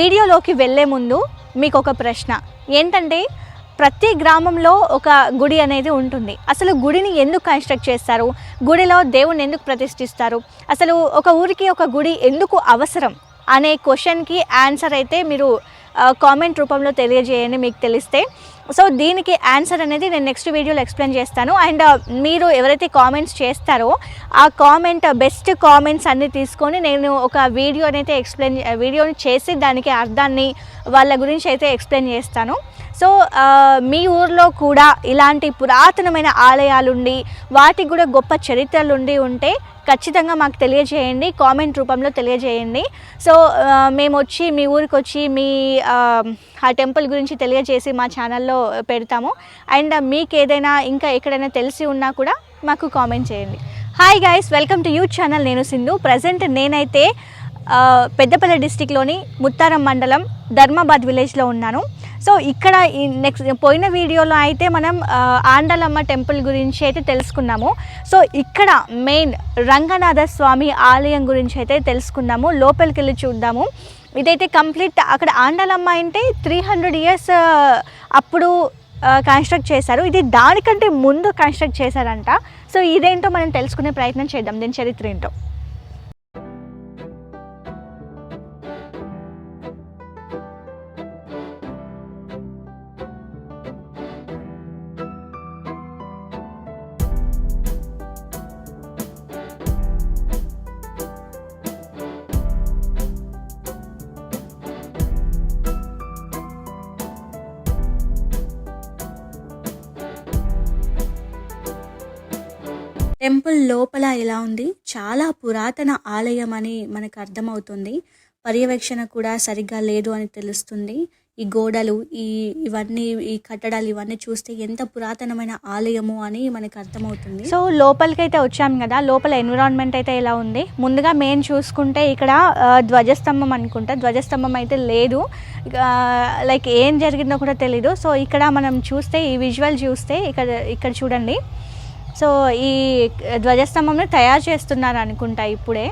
వీడియోలోకి వెళ్ళే ముందు మీకు ఒక ప్రశ్న. ఏంటంటే ప్రతి గ్రామంలో ఒక గుడి అనేది ఉంటుంది. అసలు గుడిని ఎందుకు కన్స్ట్రక్ట్ చేస్తారు? గుడిలో దేవుణ్ణి ఎందుకు ప్రతిష్ఠిస్తారు? అసలు ఒక ఊరికి ఒక గుడి ఎందుకు అవసరం? అనే క్వశ్చన్కి ఆన్సర్ అయితే మీరు కామెంట్ రూపంలో తెలియజేయండి మీకు తెలిస్తే. సో దీనికి ఆన్సర్ అనేది నేను నెక్స్ట్ వీడియోలో ఎక్స్ప్లెయిన్ చేస్తాను. అండ్ uh, మీరు ఎవరైతే కామెంట్స్ చేస్తారో ఆ కామెంట్ బెస్ట్ కామెంట్స్ అన్ని తీసుకొని నేను ఒక వీడియో అయితే ఎక్స్ప్లెయిన్ వీడియోని చేసి దానికి అర్థాన్ని వాళ్ళ గురించి అయితే ఎక్స్ప్లెయిన్ చేస్తాను. సో మీ ఊర్లో కూడా ఇలాంటి పురాతనమైన ఆలయాలుండి వాటికి కూడా గొప్ప చరిత్రలుండి ఉంటే ఖచ్చితంగా మాకు తెలియజేయండి కామెంట్ రూపంలో తెలియజేయండి. సో మేము వచ్చి మీ ఊరికి వచ్చి మీ ఆ, టెంపుల్ గురించి తెలియజేసి మా ఛానల్లో పెడతాము. అండ్ మీకు ఏదైనా ఇంకా ఎక్కడైనా తెలిసి ఉన్నా కూడా మాకు కామెంట్ చేయండి. Hi guys welcome to youth channel నేను సింధు. ప్రజెంట్ నేనైతే పెద్దపల్లి డిస్టిక్లోని ముత్తారం మండలం ధర్మాబాద్ విలేజ్లో ఉన్నాను. సో ఇక్కడ ఈ నెక్స్ట్ పోయిన వీడియోలో అయితే మనం ఆండలమ్మ టెంపుల్ గురించి అయితే తెలుసుకున్నాము. సో ఇక్కడ మెయిన్ రంగనాథ స్వామి ఆలయం గురించి అయితే తెలుసుకున్నాము. లోపలికి వెళ్ళి చూద్దాము. ఇదైతే కంప్లీట్ అక్కడ ఆండలమ్మ అంటే త్రీ హండ్రెడ్ ఇయర్స్ అప్పుడు కన్స్ట్రక్ట్ చేశారు. ఇది దానికంటే ముందు కన్స్ట్రక్ట్ చేశారంట. సో ఇదేంటో మనం తెలుసుకునే ప్రయత్నం చేద్దాం. దీని చరిత్ర ఏంటో. టెంపుల్ లోపల ఎలా ఉంది? చాలా పురాతన ఆలయం అని మనకు అర్థమవుతుంది. పర్యవేక్షణ కూడా సరిగ్గా లేదు అని తెలుస్తుంది. ఈ గోడలు ఈ ఇవన్నీ ఈ కట్టడాలు ఇవన్నీ చూస్తే ఎంత పురాతనమైన ఆలయము అని మనకు అర్థమవుతుంది. సో లోపలికి అయితే వచ్చాం కదా. లోపల ఎన్విరాన్మెంట్ అయితే ఎలా ఉంది? ముందుగా మెయిన్ చూసుకుంటే ఇక్కడ ధ్వజస్తంభం అనుకుంటా. ధ్వజస్తంభం అయితే లేదు. లైక్ ఏం జరిగిందో కూడా తెలీదు. సో ఇక్కడ మనం చూస్తే ఈ విజువల్ చూస్తే ఇక్కడ ఇక్కడ చూడండి. సో ఈ ధ్వజస్తంభంని తయారు చేస్తున్నారు అనుకుంటా ఇప్పుడే.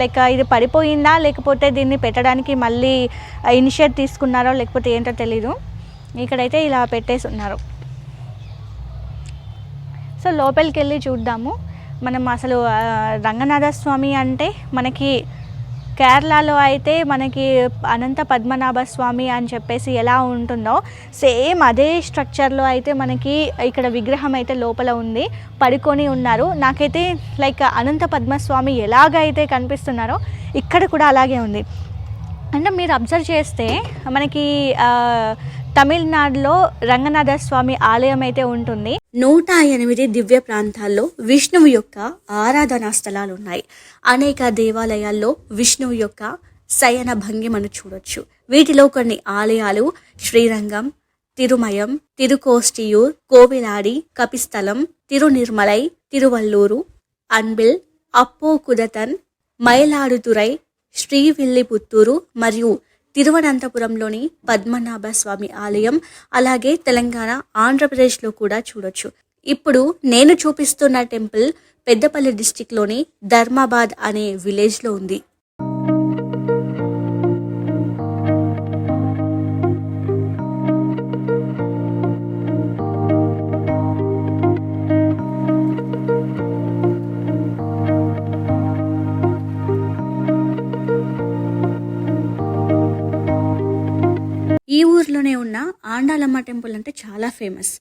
లైక్ ఇది పడిపోయిందా? లేకపోతే దీన్ని పెట్టడానికి మళ్ళీ ఇనిషియేట్ తీసుకున్నారో లేకపోతే ఏంటో తెలీదు. ఇక్కడైతే ఇలా పెట్టేసి ఉన్నారు సో లోపలికి వెళ్ళి చూద్దాము. మనం అసలు రంగనాథ స్వామి అంటే మనకి కేరళలో అయితే మనకి అనంత పద్మనాభ స్వామి అని చెప్పేసి ఎలా ఉంటుందో సేమ్ అదే స్ట్రక్చర్లో అయితే మనకి ఇక్కడ విగ్రహం అయితే లోపల ఉంది పడుకొని ఉన్నారు. నాకైతే లైక్ అనంత పద్మస్వామి ఎలాగైతే కనిపిస్తున్నారో ఇక్కడ కూడా అలాగే ఉంది. అంటే మీరు అబ్జర్వ్ చేస్తే మనకి తమిళనాడులో రంగనాథ స్వామి ఆలయం అయితే ఉంటుంది. నూట ఎనిమిది దివ్య ప్రాంతాల్లో విష్ణువు యొక్క ఆరాధనా స్థలాలు ఉన్నాయి అనేక దేవాలయాల్లో విష్ణువు యొక్క శయన భంగిమను చూడొచ్చు. వీటిలో కొన్ని ఆలయాలు శ్రీరంగం తిరుమయం తిరుకోష్టియూర్ కోవిలాడి కపిస్థలం తిరునిర్మలై తిరువల్లూరు అన్బిల్ అప్పోకుదతన్ మైలాడుతురై శ్రీవిల్లిపుత్తూరు మరియు తిరువనంతపురంలోని పద్మనాభ స్వామి ఆలయం అలాగే తెలంగాణ ఆంధ్రప్రదేశ్లో కూడా చూడొచ్చు. ఇప్పుడు నేను చూపిస్తున్న టెంపుల్ పెద్దపల్లి డిస్టిక్లోని ధర్మాబాద్ అనే విలేజ్లో ఉంది. ఈ ఊర్లోనే ఉన్న ఆండాలమ్మ టెంపుల్ అంటే చాలా ఫేమస్.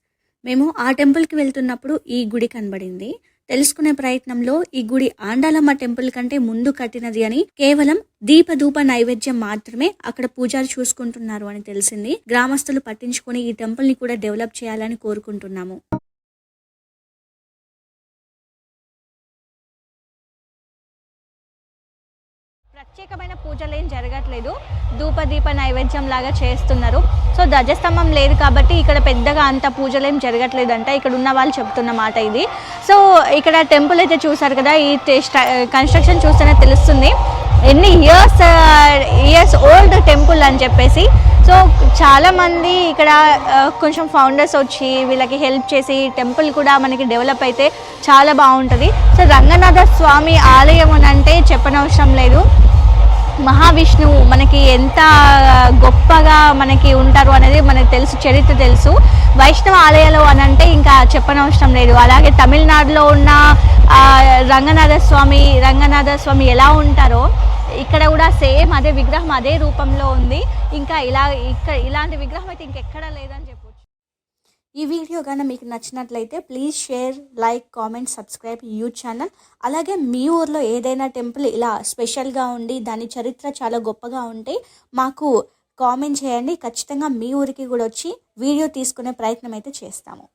మేము ఆ టెంపుల్కి వెళ్తున్నప్పుడు ఈ గుడి కనబడింది. తెలుసుకునే ప్రయత్నంలో ఈ గుడి ఆండాలమ్మ టెంపుల్ కంటే ముందు కట్టినది అని కేవలం దీపధూప నైవేద్యం మాత్రమే అక్కడ పూజారి చూసుకుంటున్నారు అని తెలిసింది. గ్రామస్తులు పట్టించుకొని ఈ టెంపుల్ని కూడా డెవలప్ చేయాలని కోరుకుంటున్నాము. ప్రత్యేకమైన పూజలు ఏం జరగట్లేదు. ధూప దీప నైవేద్యం లాగా చేస్తున్నారు. సో ధ్వజస్తంభం లేదు కాబట్టి ఇక్కడ పెద్దగా అంత పూజలు ఏం జరగట్లేదంట. ఇక్కడ ఉన్న వాళ్ళు చెప్తున్న మాట ఇది. సో ఇక్కడ టెంపుల్ అయితే చూసారు కదా ఈ కన్స్ట్రక్షన్ చూస్తేనే తెలుస్తుంది. ఎన్ని ఇయర్స్ ఇయర్స్ ఓల్డ్ టెంపుల్ అని చెప్పేసి. సో చాలామంది ఇక్కడ uh, కొంచెం ఫౌండర్స్ వచ్చి వీళ్ళకి హెల్ప్ చేసి టెంపుల్ కూడా మనకి డెవలప్ అయితే చాలా బాగుంటుంది. సో రంగనాథ స్వామి ఆలయం అని అంటే చెప్పనవసరం లేదు. మహావిష్ణువు మనకి ఎంత గొప్పగా మనకి ఉంటారు అనేది మనకు తెలుసు చరిత్ర తెలుసు. వైష్ణవ ఆలయాలు అని అంటే ఇంకా చెప్పనవసరం లేదు. అలాగే తమిళనాడులో ఉన్న రంగనాథ స్వామి రంగనాథ స్వామి ఎలా ఉంటారో ఇక్కడ కూడా సేమ్ అదే విగ్రహం అదే రూపంలో ఉంది. ఇంకా ఇలా ఇక్కడ ఇలాంటి విగ్రహం అయితే ఇంకెక్కడా లేదని చెప్పి ఈ వీడియో కానీ మీకు నచ్చినట్లయితే please share like comment subscribe you channel అలాగే మీ ఊర్లో ఏదైనా టెంపుల్ ఇలా స్పెషల్గా ఉండి దాని చరిత్ర చాలా గొప్పగా ఉంటే మాకు కామెంట్ చేయండి. ఖచ్చితంగా మీ ఊరికి కూడా వచ్చి వీడియో తీసుకునే ప్రయత్నం అయితే చేస్తాము.